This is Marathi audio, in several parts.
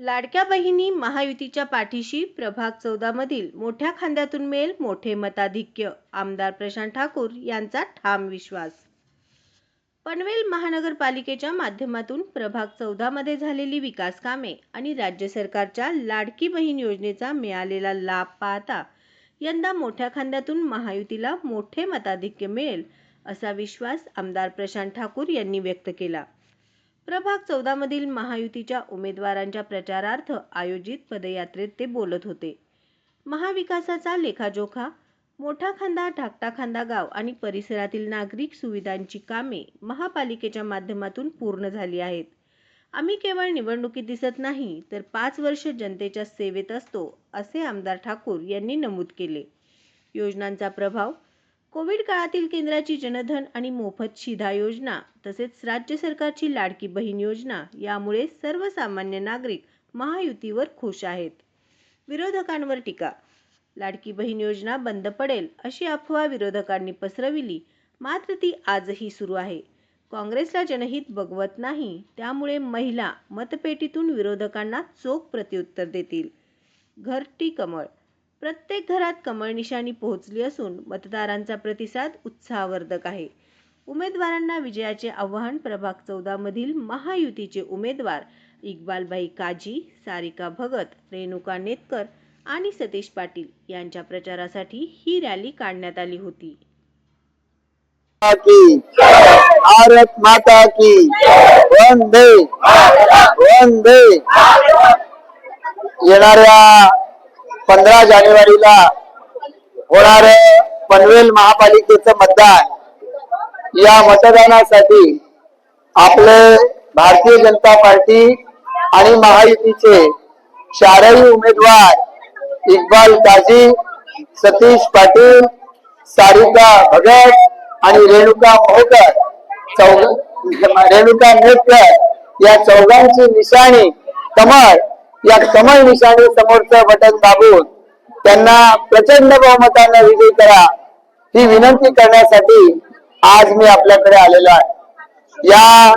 लाडक्या बहिणी महायुतीच्या पाठीशी प्रभाग चौदा मधील मोठ्या खांद्यातून मिळेल मोठे मताधिक्य आमदार प्रशांत ठाकूर यांचा ठाम विश्वास. पनवेल महानगरपालिकेच्या माध्यमातून प्रभाग चौदा मध्ये झालेली विकास कामे आणि राज्य सरकारच्या लाडकी बहीण योजनेचा मिळालेला लाभ पाहता यंदा मोठ्या खांद्यातून महायुतीला मोठे मताधिक्य मिळेल असा विश्वास आमदार प्रशांत ठाकूर यांनी व्यक्त केला. प्रभाग चौदा मधील महायुतीच्या उमेदवारांच्या प्रचारार्थ आयोजित पदयात्रेत ते बोलत होते. महाविकासाचा लेखाजोखा मोठा खांदा धाकटा खांदा गाव आणि परिसरातील नागरिक सुविधांची कामे महापालिकेच्या माध्यमातून पूर्ण झाली आहेत. आम्ही केवळ निवडणुकीत दिसत नाही तर पाच वर्ष जनतेच्या सेवेत असतो असे आमदार ठाकूर यांनी नमूद केले. योजनांचा प्रभाव कोविड काळातील केंद्राची जनधन आणि मोफत शिधा योजना तसेच राज्य सरकारची लाडकी बहीण योजना यामुळे सर्वसामान्य नागरिक महायुतीवर खुश आहेत. विरोधकांवर टीका लाडकी बहीण योजना बंद पडेल अशी अफवा विरोधकांनी पसरविली मात्र ती आजही सुरू आहे. काँग्रेसला जनहित बघवत नाही त्यामुळे महिला मतपेटीतून विरोधकांना चोख प्रत्युत्तर देतील. घरटी कमळ प्रत्येक घरात कमळ निशाणी पोहोचली असून मतदारांचा प्रतिसाद उत्साहवर्धक आहे. उमेदवारांना विजयाचे आव्हान प्रभाग चौदा मधील महायुतीचे उमेदवार इक्बालबाई काजी सारिका भगत रेणुका नेतकर आणि सतीश पाटील यांच्या प्रचारासाठी ही रॅली काढण्यात आली होती. भारत माता की वंदे वंदे. येणाऱ्या पंधरा जानेवारीला होणार पनवेल महापालिकेचं मतदान. या मतदानासाठी आपले भारतीय जनता पार्टी आणि महायुतीचे चारही उमेदवार इक्बाल काझी सतीश पाटील सारिका भगत आणि रेणुका मोहकर चौघ रेणुका नेटकर या चौघांची निशाणी कमळ या कमळ निशाणी समोरचं बटन दाबून त्यांना प्रचंड बहुमताने विजयी करा ही विनंती करण्यासाठी आज मी आपल्याकडे आलेलो आहे. या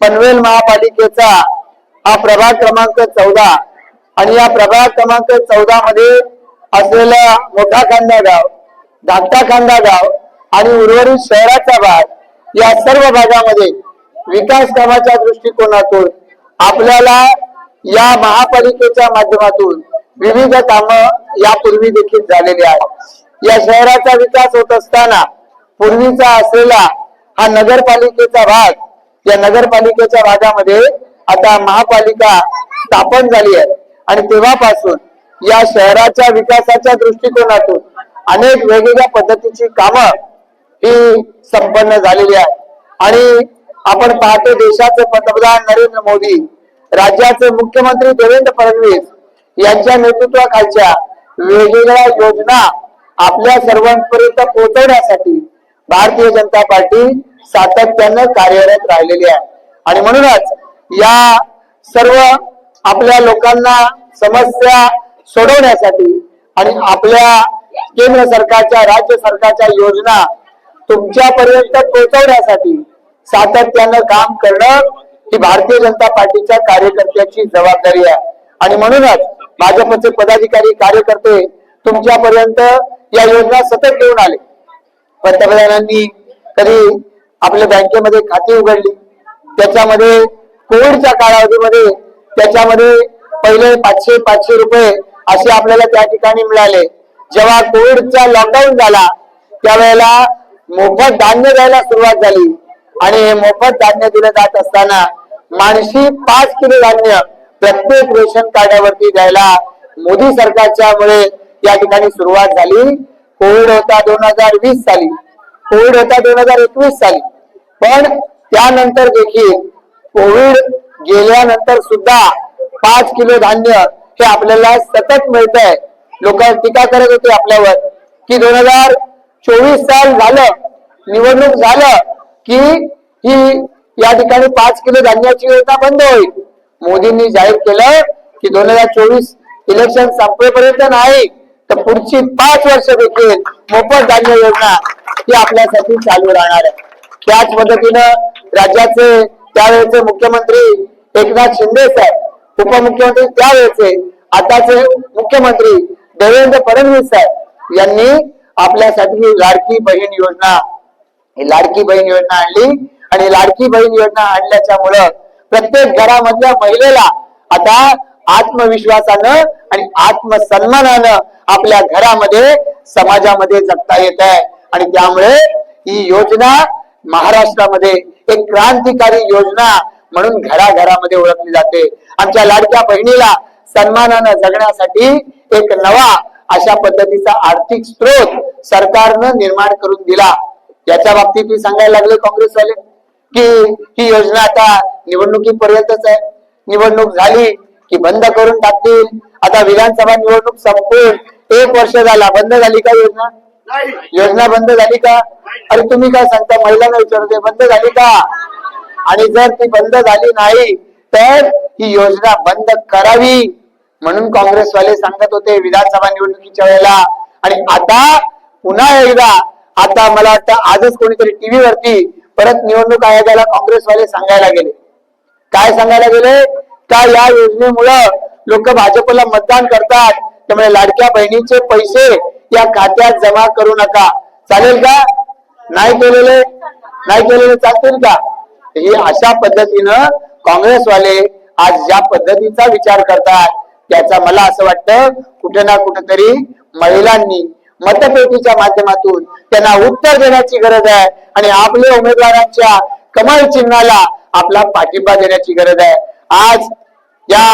पनवेल महापालिकेचा हा प्रभाग क्रमांक चौदा आणि या प्रभाग क्रमांक चौदा मध्ये असलेला मोठा खांदा गाव धाकटा खांदा गाव आणि उर्वरित शहराचा भाग या सर्व भागामध्ये विकास कामाच्या दृष्टिकोनातून आपल्याला या महापालिकेच्या माध्यमातून विविध काम यापूर्वी देखील झालेली आहेत. या शहराचा विकास होत असताना पूर्वीचा असलेला हा नगरपालिकेचा भाग या नगरपालिकेच्या भागामध्ये आता महापालिका स्थापन झाली आहे. आणि तेव्हापासून या शहराच्या विकासाच्या दृष्टिकोनातून अनेक वेगवेगळ्या पद्धतीची कामं ही संपन्न झालेली आहे आणि आपण पाहतो देशाचे पंतप्रधान नरेंद्र मोदी राज्याचे मुख्यमंत्री देवेंद्र फडणवीस यांच्या नेतृत्वाखालच्या वेगवेगळ्या योजना आपल्या सर्वांपर्यंत पोहोचवण्यासाठी भारतीय जनता पार्टी सातत्यानं कार्यरत राहिलेली आहे. आणि म्हणूनच या सर्व आपल्या लोकांना समस्या सोडवण्यासाठी आणि आपल्या केंद्र सरकारच्या राज्य सरकारच्या योजना तुमच्यापर्यंत पोहोचवण्यासाठी सातत्यानं काम करणं ही भारतीय जनता पार्टीच्या कार्यकर्त्याची जबाबदारी आहे. आणि म्हणूनच भाजपचे पदाधिकारी कार्यकर्ते तुमच्यापर्यंत या योजना सतत घेऊन आले. पंतप्रधानांनी कधी आपल्या बँकेमध्ये खाती उघडली त्याच्यामध्ये कोविडच्या कालावधीमध्ये त्याच्यामध्ये पहिले पाचशे पाचशे रुपये असे आपल्याला त्या ठिकाणी मिळाले. जेव्हा कोविडचा लॉकडाऊन झाला त्यावेळेला मोफत धान्य द्यायला सुरुवात झाली. आणि हे मोफत धान्य दिलं जात असताना माणशी पाच किलो धान्य प्रत्येक रेशन कार्डावरती द्यायला मोदी सरकारच्या मुळे या ठिकाणी सुरुवात झाली. कोविड होता दोन हजार वीस साली. कोविड होता दोन हजार एकवीस साली. पण त्यानंतर देखील कोविड गेल्यानंतर सुद्धा पाच किलो धान्य हे आपल्याला सतत मिळत आहे लोक टीका करत होते आपल्यावर की दोन हजार चोवीस साल झालं निवडणूक झालं की ही या ठिकाणी पाच किलो धान्याची योजना बंद होईल. मोदींनी जाहीर केलं की दोन हजार चोवीस इलेक्शन संपेपर्यंत नाही तर पुढची पाच वर्ष देखील मोफत धान्य योजना ही आपल्यासाठी चालू राहणार आहे. त्याच पद्धतीनं राज्याचे त्यावेळेचे मुख्यमंत्री एकनाथ शिंदे साहेब उपमुख्यमंत्री त्यावेळेचे आताचे मुख्यमंत्री देवेंद्र फडणवीस साहेब यांनी आपल्यासाठी लाडकी बहीण योजना ही लाडकी बहीण योजना आणली आणि लाडकी बहीण योजना आणल्याच्यामुळं प्रत्येक घरामधल्या महिलेला आता आत्मविश्वासानं आणि आत्मसन्मानानं आपल्या घरामध्ये समाजामध्ये जगता येत आहे. आणि त्यामुळे ही योजना महाराष्ट्रामध्ये एक क्रांतिकारी योजना म्हणून घराघरामध्ये ओळखली जाते. आमच्या लाडक्या बहिणीला सन्मानानं जगण्यासाठी एक नवा अशा पद्धतीचा आर्थिक स्रोत सरकारनं निर्माण करून दिला. याच्या बाबतीत मी सांगायला लागले काँग्रेसवाले की ही योजना आता निवडणुकीपर्यंतच आहे. निवडणूक झाली की बंद करून टाकतील. आता विधानसभा निवडणूक संपून एक वर्ष झाला बंद झाली का योजना? योजना बंद झाली का? अरे तुम्ही काय सांगता महिलांना विचारते बंद झाली का? आणि जर ती बंद झाली नाही तर ही योजना बंद करावी म्हणून काँग्रेसवाले सांगत होते विधानसभा निवडणुकीच्या वेळेला. आणि आता पुन्हा एकदा आता मला वाटतं आजच कोणीतरी टीव्ही वरती परत निवडणूक आयोगाला काँग्रेसवाले सांगायला गेले. काय सांगायला गेले? का या योजनेमुळं लोक भाजपला मतदान करतात? त्यामुळे लाडक्या बहिणीचे पैसे या खात्यात जमा करू नका. चालेल का? नाही केलेले? नाही केलेले चालतील का? हे अशा पद्धतीनं काँग्रेसवाले आज ज्या पद्धतीचा विचार करतात त्याचा मला असं वाटतं कुठे ना कुठेतरी महिलांनी मतपेटीच्या माध्यमातून त्यांना उत्तर देण्याची गरज आहे आणि आपल्या उमेदवारांच्या कमाल चिन्हाला आपला पाठिंबा देण्याची गरज आहे. आज या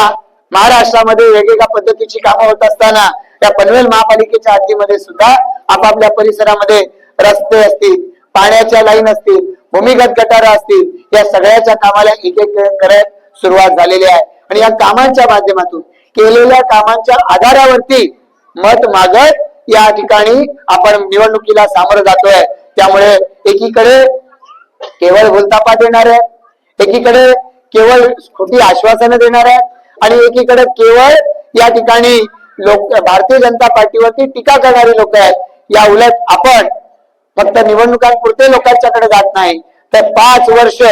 महाराष्ट्रामध्ये वेगवेगळ्या पद्धतीची कामं होत असताना त्या पनवेल महापालिकेच्या हद्दीमध्ये सुद्धा आपापल्या परिसरामध्ये रस्ते असतील पाण्याच्या लाईन असतील भूमिगत गटार असतील या सगळ्याच्या कामाला एक एक करत सुरुवात झालेली आहे. आणि या कामांच्या माध्यमातून केलेल्या कामांच्या आधारावरती मत मागत या ठिकाणी आपण निवडणुकीला सामोरं जातोय. त्यामुळे एकीकडे केवळ भूलतापा देणार आहे एकीकडे केवळ खोटी आश्वासनं देणार आहे आणि एकीकडे केवळ या ठिकाणी लोक भारतीय जनता पार्टीवरती टीका करणारे लोक आहेत. या उलट आपण फक्त निवडणुकांपुरते लोकांच्याकडे जात नाही. तर पाच वर्ष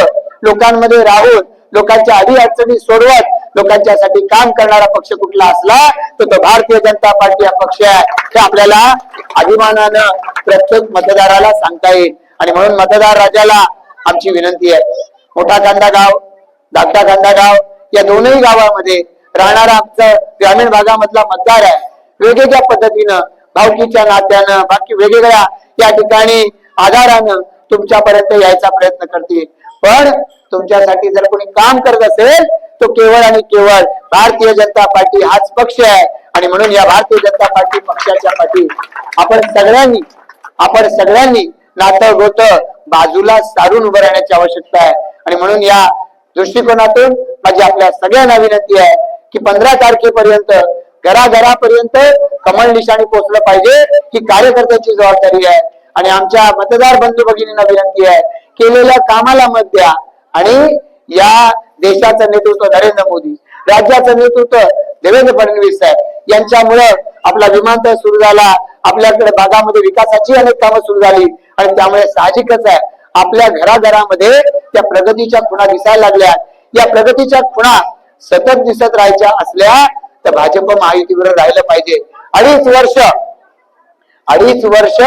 लोकांमध्ये राहून लोकांच्या अडी अडचणी सोडवत लोकांच्यासाठी काम करणारा पक्ष कुठला असला तर तो भारतीय जनता पार्टी हा पक्ष आहे. हे आपल्याला अभिमानानं प्रत्येक मतदाराला सांगता येईल. आणि म्हणून मतदार राजाला आमची विनंती आहे. मोठा कांदा गाव धाकटा कांदा गाव या दोनही गावामध्ये राहणारा आमचं ग्रामीण भागामधला मतदार आहे. वेगवेगळ्या पद्धतीनं भावकीच्या नात्यानं बाकी वेगवेगळ्या या ठिकाणी आधारानं तुमच्यापर्यंत यायचा प्रयत्न करतील. पण तुमच्यासाठी जर कोणी काम करत असेल तो केवळ आणि केवळ भारतीय जनता पार्टी हाच पक्ष आहे. आणि म्हणून या भारतीय जनता पार्टी पक्षाच्या पाठी आपण सगळ्यांनी आपण सगळ्यांनी नातं गोत बाजूला सारून उभं राहण्याची आवश्यकता आहे. आणि म्हणून या दृष्टिकोनातून माझी आपल्या सगळ्यांना विनंती आहे की पंधरा तारखेपर्यंत घराघरापर्यंत कमळ निशाणी पोहोचलं पाहिजे ही कार्यकर्त्याची जबाबदारी आहे. आणि आमच्या मतदार बंधू भगिनींना विनंती आहे केलेल्या कामाला मत द्या. आणि या देशाचं नेतृत्व नरेंद्र मोदी राज्याचं नेतृत्व देवेंद्र फडणवीस साहेब. यांच्यामुळे आपला विमानतळ सुरू झाला आपल्याकडे भागामध्ये विकासाची अनेक कामं सुरू झाली आणि त्यामुळे साहजिकच आहे आपल्या घराघरामध्ये त्या प्रगतीच्या खुणा दिसायला लागल्या. या प्रगतीच्या खुणा सतत दिसत राहायच्या असल्या तर भाजप महायुतीवर राहिलं पाहिजे. अडीच वर्ष अडीच वर्ष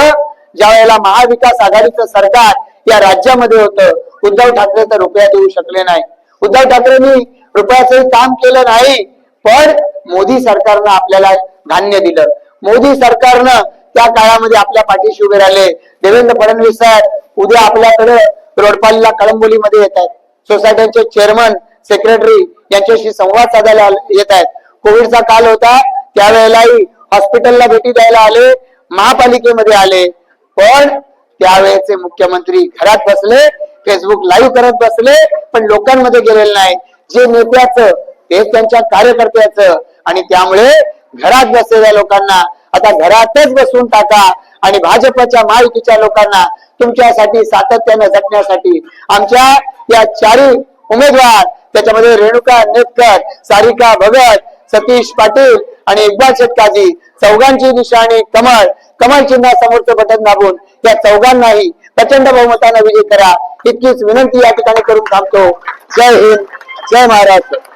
ज्या वेळेला महाविकास आघाडीचं सरकार या राज्यामध्ये होतं उद्धव ठाकरे तर रुपया देऊ शकले नाही. उद्धव ठाकरेंनी रुपयाचंही काम केलं नाही पण मोदी सरकारनं आपल्याला धान्य दिलं. मोदी सरकारनं त्या काळामध्ये आपल्या पाठीशी उभे राहिले. देवेंद्र फडणवीस साहेब उद्या आपल्याकडे रोडपालीला कळंबोलीमध्ये येत आहेत. सोसायट्यांचे चेअरमन सेक्रेटरी यांच्याशी संवाद साधायला येत आहेत. कोविडचा काल होता त्यावेळेलाही हॉस्पिटलला भेटी द्यायला आले महापालिकेमध्ये आले. पण त्यावेळेचे मुख्यमंत्री घरात बसले फेसबुक लाईव्ह करत बसले पण लोकांमध्ये गेलेले नाही. जे नेत्याचं तेच त्यांच्या कार्यकर्त्याचं. आणि त्यामुळे घरात बसलेल्या लोकांना आता घरातच बसून टाका. आणि भाजपच्या महायुतीच्या लोकांना तुमच्यासाठी सातत्यानं जगण्यासाठी आमच्या या चारी उमेदवार त्याच्यामध्ये रेणुका नेटकर सारिका भगत सतीश पाटील आणि इक्बाल शेतकाजी चौघांची निशाणी कमळ कमळ चिन्हा समोरचं बटन दाबून या चौघांनाही प्रचंड बहुमतानं विजय करा. इतकीच विनंती या ठिकाणी करून थांबतो. जय हिंद. जय महाराष्ट्र.